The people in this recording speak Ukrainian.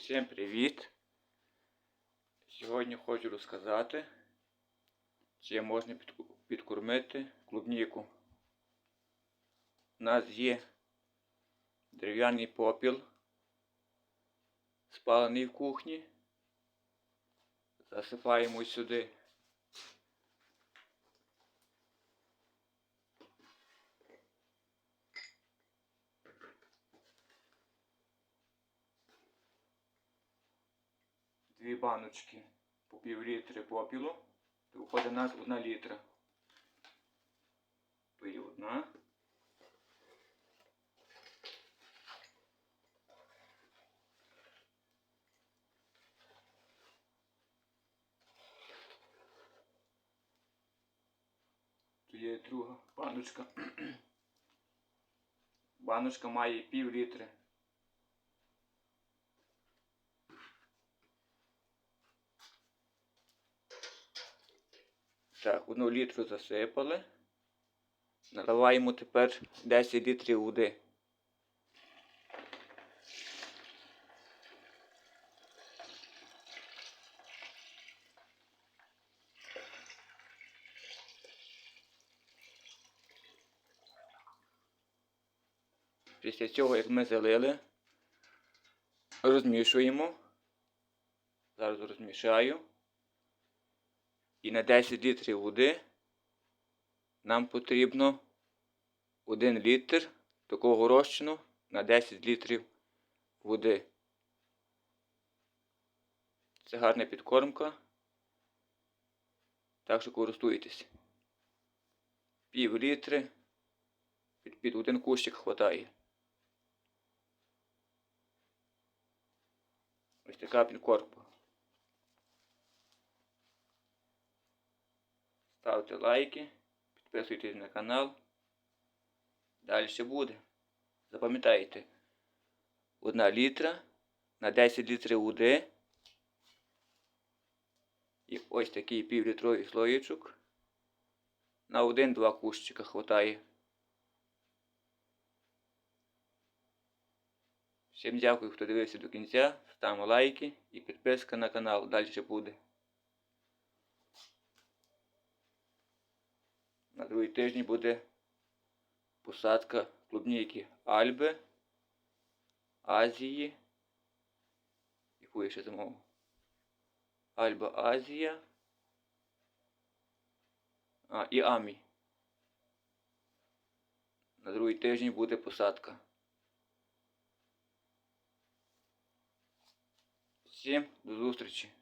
всім привіт! Сьогодні хочу розказати, чи можна підкормити клубніку. У нас є дерев'яний попіл, спалений в кухні. Засипаємо сюди дві баночки по пів літри попілу, то виходить у нас одна літра. То є одна. То є друга баночка. Баночка має пів літри. Так, одну літру засипали. Наливаємо тепер 10 літрів води. Після цього, як ми залили, розмішуємо. Зараз розмішаю. І на 10 літрів води нам потрібно 1 літр такого розчину на 10 літрів води. Це гарна підкормка. Так що користуйтесь. Пів літри під, під один кущик хватає. Ось така підкормка. Ставте лайки, підписуйтесь на канал. Далі буде. Запам'ятайте, одна літра на 10 літрів води. І ось такий півлітровий слоєчок. На один-два кущика хватає. Всім дякую, хто дивився до кінця. Ставимо лайки і підписка на канал. Далі буде. На другий тиждень буде посадка клубніки Альби, Азії. Яку я ще замовив? Альба Азія. А, і Амі. На другий тиждень буде посадка. Всім до зустрічі!